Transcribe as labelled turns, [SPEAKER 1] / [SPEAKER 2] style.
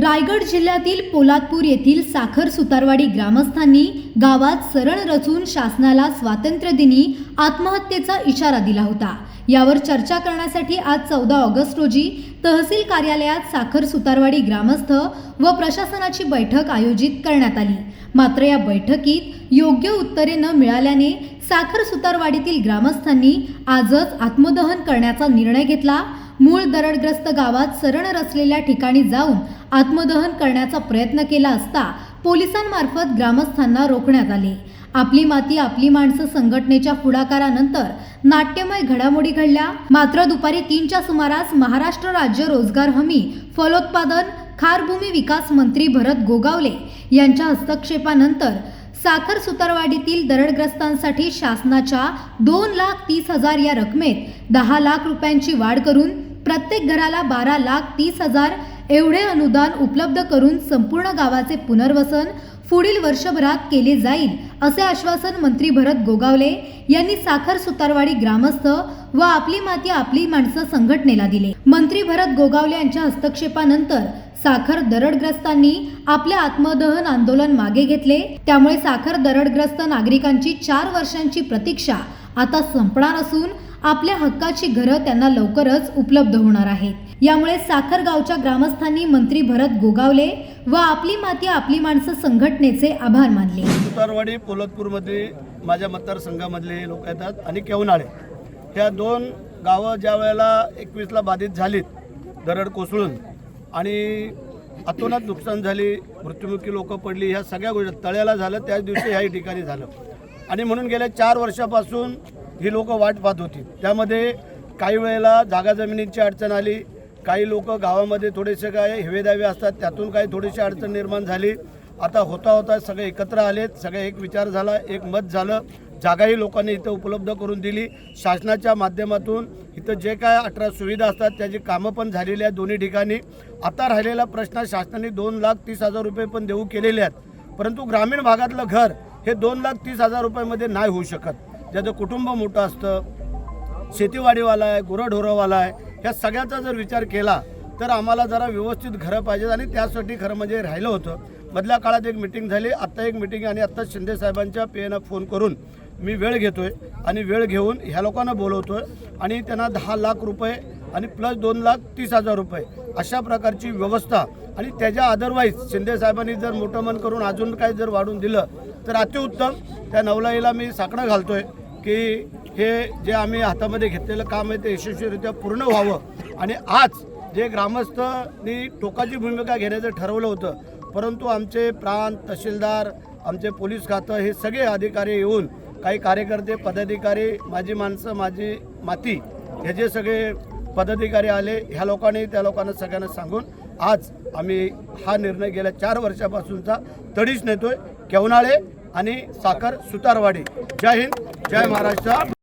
[SPEAKER 1] रायगड जिल्ह्यातील पोलादपूर येथील साखर सुतारवाडी ग्रामस्थांनी गावात सरण रचून शासनाला स्वातंत्र्यदिनी आत्महत्येचा इशारा दिला होता. यावर चर्चा करण्यासाठी आज चौदा ऑगस्ट रोजी तहसील कार्यालयात साखर सुतारवाडी ग्रामस्थ व प्रशासनाची बैठक आयोजित करण्यात आली. मात्र या बैठकीत योग्य उत्तरे न मिळाल्याने साखर सुतारवाडीतील ग्रामस्थांनी आजच आत्मदहन करण्याचा निर्णय घेतला मूळ दरडग्रस्त गावात सरण रचलेल्या ठिकाणी जाऊन आत्मदहन करण्याचा प्रयत्न केला असता पोलिसांमार्फत ग्रामस्थांना रोखण्यात आले. आपली माती आपली माणसं संघटनेच्या पुढाकारानंतर नाट्यमय घडामोडी घडल्या. मात्र दुपारी तीनच्या सुमारास महाराष्ट्र राज्य रोजगार हमी फलोत्पादन खारभूमी विकास मंत्री भरत गोगावले यांच्या हस्तक्षेपानंतर साखर सुतारवाडीतील दरडग्रस्तांसाठी शासनाच्या दोन लाख तीस हजार या रकमेत दहा लाख रुपयांची वाढ करून प्रत्येक घराला बारा लाख तीस हजार एवढे अनुदान उपलब्ध करून संपूर्ण गावाचे पुनर्वसन पुढील वर्षभरात केले जाईल असे आश्वासन मंत्री भरत गोगावले यांनी साखर सुतारवाडी ग्रामस्थ व आपली माती आपली माणसं संघटनेला दिले. मंत्री भरत गोगावले यांच्या हस्तक्षेपानंतर साखर दरडग्रस्तांनी आपले आत्मदहन आंदोलन मागे घेतले. त्यामुळे साखर दरडग्रस्त नागरिकांची चार वर्षांची प्रतीक्षा आता संपणार असून आपल्या हक्काची घरं त्यांना लवकरच उपलब्ध होणार आहेत. यामुळे साखरगावच्या ग्रामस्थांनी मंत्री भरत गोगावले व आपली माती आपली माणसं संघटनेचे आभार मानले.
[SPEAKER 2] सुतारवाडी पोलतपूरमध्ये माझ्या मतदारसंघामधले लोक येतात आणि केवनाळे ह्या दोन गावं ज्या वेळेला एकवीसला बाधित झालीत दरड कोसळून आणि अतोनात नुकसान झाली मृत्युमुखी लोक पडली ह्या सगळ्या गोष्टी तळ्याला झालं त्याच दिवशी ह्याही ठिकाणी झालं. आणि म्हणून गेल्या चार वर्षापासून ही लोक वाट पाहत होती. त्यामध्ये काही वेळेला जागा जमिनीची अडचण आली. काही लोक गावामध्ये थोडेसे काय हेवेदावे असतात त्यातून काही थोडीशी अडचण निर्माण झाली. आता होता होता सगळे एकत्र आलेत सगळे एक विचार झाला एक मत झालं. जागाही लोकांनी इथं उपलब्ध करून दिली. शासनाच्या माध्यमातून इथं जे काय अठरा सुविधा असतात त्याची कामं पण झालेली आहेत दोन्ही ठिकाणी. आता राहिलेला प्रश्न शासनाने दोन लाख तीस हजार रुपये पण देऊ केलेले आहेत. परंतु ग्रामीण भागातलं घर हे दोन लाख तीस हजार रुपयामध्ये नाही होऊ शकत. ज्याचं कुटुंब मोठं असतं शेतीवाडीवाला आहे गुरंढोरंवाला आहे ह्या सगळ्याचा जर विचार केला तर आम्हाला जरा व्यवस्थित घरं पाहिजेत आणि त्यासाठी खरं म्हणजे राहिलं होतं. मधल्या काळात एक मिटिंग झाली आत्ता एक मिटिंग आणि आत्ता शिंदे साहेबांच्या पेनं फोन करून मी वेळ घेतो आहे आणि वेळ घेऊन ह्या लोकांना बोलवतो आहे आणि त्यांना दहा लाख रुपये आणि प्लस दोन लाख तीस हजार रुपये अशा प्रकारची व्यवस्था आणि त्याच्या अदरवाईज शिंदे साहेबांनी जर मोठं मन करून अजून काही जर वाढून दिलं तर अतिउत्तम. त्या नवलाईला मी साकडं आहे की हे जे आम्ही हातामध्ये घेतलेलं काम आहे ते यशस्वीरित्या पूर्ण व्हावं. आणि आज जे ग्रामस्थनी टोकाची भूमिका घेण्याचं ठरवलं होतं परंतु आमचे प्रांत तहसीलदार आमचे पोलीस खातं हे सगळे अधिकारी येऊन काही कार्यकर्ते पदाधिकारी माझी माणसं माझी माती हे जे सगळे पदाधिकारी आले ह्या लोकांनी त्या लोकांना सगळ्यांना सांगून आज आम्ही हा निर्णय गेल्या चार वर्षापासूनचा तडीच नेतोय. केवनाळे आणि साखर सुतारवाडी. जय हिंद जय महाराष्ट्र.